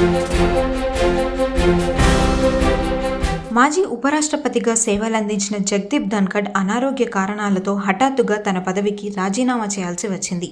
Thank you. మాజీ ఉపరాష్ట్రపతిగా సేవలందించిన జగదీప్ ధన్కడ్ అనారోగ్య కారణాలతో హఠాత్తుగా తన పదవికి రాజీనామా చేయాల్సి వచ్చింది.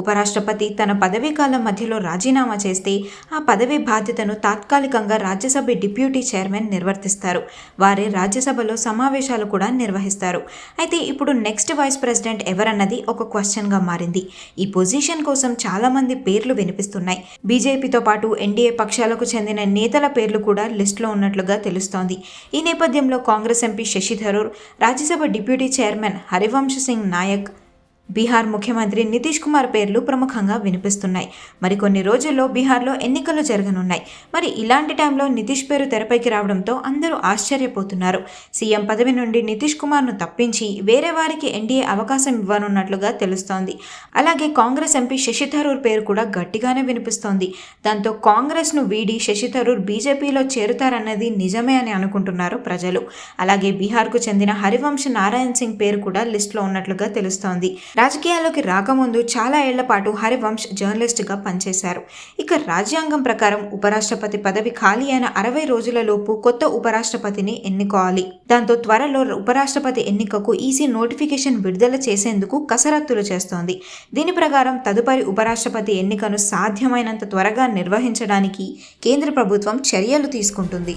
ఉపరాష్ట్రపతి తన పదవీ కాలం మధ్యలో రాజీనామా చేస్తే ఆ పదవి బాధ్యతను తాత్కాలికంగా రాజ్యసభ డిప్యూటీ చైర్మన్ నిర్వర్తిస్తారు. వారే రాజ్యసభలో సమావేశాలు కూడా నిర్వహిస్తారు. అయితే ఇప్పుడు నెక్స్ట్ వైస్ ప్రెసిడెంట్ ఎవరన్నది ఒక క్వశ్చన్గా మారింది. ఈ పొజిషన్ కోసం చాలామంది పేర్లు వినిపిస్తున్నాయి. బీజేపీతో పాటు ఎన్డీఏ పక్షాలకు చెందిన నేతల పేర్లు కూడా లిస్టులో ఉన్నట్లుగా తెలుస్తోంది. ఈ నేపథ్యంలో Congress MP Shashi Tharoor Rajya Sabha deputy chairman Harivansh Singh Nayak Bihar ముఖ్యమంత్రి నితీష్ కుమార్ పేర్లు ప్రముఖంగా వినిపిస్తున్నాయి. మరికొన్ని రోజుల్లో బీహార్లో ఎన్నికలు జరగనున్నాయి. మరి ఇలాంటి టైంలో నితీష్ పేరు తెరపైకి రావడంతో అందరూ ఆశ్చర్యపోతున్నారు. సీఎం పదవి నుండి నితీష్ కుమార్ను తప్పించి వేరే వారికి ఎన్డీఏ అవకాశం ఇవ్వనున్నట్లుగా తెలుస్తోంది. అలాగే కాంగ్రెస్ ఎంపీ శశి థరూర్ పేరు కూడా గట్టిగానే వినిపిస్తోంది. దాంతో కాంగ్రెస్ను వీడి శశి థరూర్ బీజేపీలో చేరుతారన్నది నిజమే అని అనుకుంటున్నారు ప్రజలు. అలాగే బీహార్కు చెందిన హరివంశ్ నారాయణ్ సింగ్ పేరు కూడా లిస్టులో ఉన్నట్లుగా తెలుస్తోంది. రాజకీయాల్లోకి రాకముందు చాలా ఏళ్ళ పాటు హరివంశ్ జర్నలిస్ట్గా పనిచేశారు. ఇక రాజ్యాంగం ప్రకారం ఉపరాష్ట్రపతి పదవి ఖాళీ అయిన అరవై రోజులలోపు కొత్త ఉపరాష్ట్రపతిని ఎన్నుకోవాలి. దాంతో త్వరలో ఉపరాష్ట్రపతి ఎన్నికకు ఈసీ నోటిఫికేషన్ విడుదల చేసేందుకు కసరత్తులు చేస్తోంది. దీని ప్రకారం తదుపరి ఉపరాష్ట్రపతి ఎన్నికను సాధ్యమైనంత త్వరగా నిర్వహించడానికి కేంద్ర ప్రభుత్వం చర్యలు తీసుకుంటుంది.